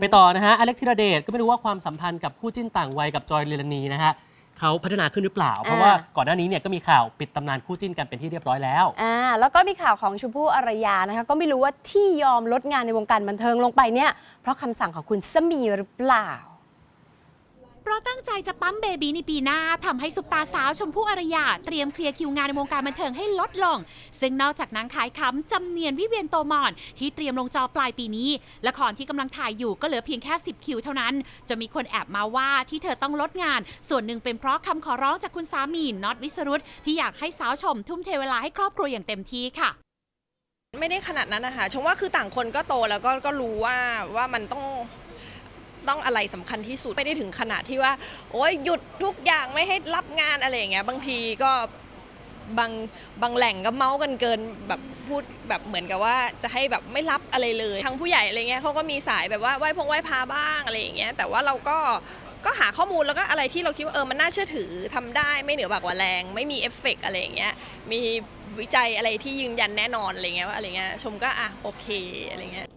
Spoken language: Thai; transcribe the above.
ไปต่อนะฮะอเล็กธีรเดชก็ไม่รู้ว่าความสัมพันธ์กับคู่จิ้นต่างวัยกับจอยเรลนีนะฮะเขาพัฒนาขึ้นหรือเปล่า เพราะว่าก่อนหน้านี้เนี่ยก็มีข่าวปิดตำนานคู่จิ้นกันเป็นที่เรียบร้อยแล้วอ่าแล้วก็มีข่าวของชมพู่อารยานะคะก็ไม่รู้ว่าที่ยอมลดงานในวงการบันเทิงลงไปเนี่ยเพราะคำสั่งของคุณสมีหรือเปล่า เพราะตั้งใจจะปั๊มเบบีในปีหน้าทำให้ซุปตาสาวชมพู่อารยา เตรียมเคลียร์คิวงานในวงการบันเทิงให้ลดลง ซึ่งนอกจากนางขายคำจำเนียนวิเวียนโตมอน ที่เตรียมลงจอปลายปีนี้ ละครที่กำลังถ่ายอยู่ก็เหลือเพียงแค่ 10 คิวเท่านั้น จะมีคนแอบมาว่าที่เธอต้องลดงาน ส่วนหนึ่งเป็นเพราะคำขอร้องจากคุณสามีน็อตวิสรุตที่อยากให้สาวชม ทุ่มเทเวลาให้ครอบครัวอย่างเต็มที่ค่ะไม่ได้ขนาดนั้นนะคะชมว่าคือต่างคนก็โตแล้วก็ก็รู้ว่าว่ามันต้อง ต้องอะไรสำคัญที่สุด ไม่ได้ถึงขนาดที่ว่า โอ้ยหยุดทุกอย่างไม่ให้รับงานอะไรอย่างเงี้ยบางทีก็บางบางแหล่งก็เมาส์กันเกินแบบพูดแบบเหมือนกับว่าจะให้แบบไม่รับอะไรเลยทั้งผู้ใหญ่อะไรเงี้ยเขาก็มีสายแบบว่าไหว้พงไหว้พาบ้างอะไรอย่างเงี้ยแต่ว่าเราก็ก็หาข้อมูลแล้วก็อะไรที่เราคิดว่าเออมันน่าเชื่อถือทำได้ไม่เหนือบากกว่าแรง ไม่มีเอฟเฟกต์อะไรอย่างเงี้ยมีวิจัยอะไรที่ยืนยันแน่นอนอะไรเงี้ยว่าอะไรเงี้ยชมก็อะโอเคอะไรเงี้ย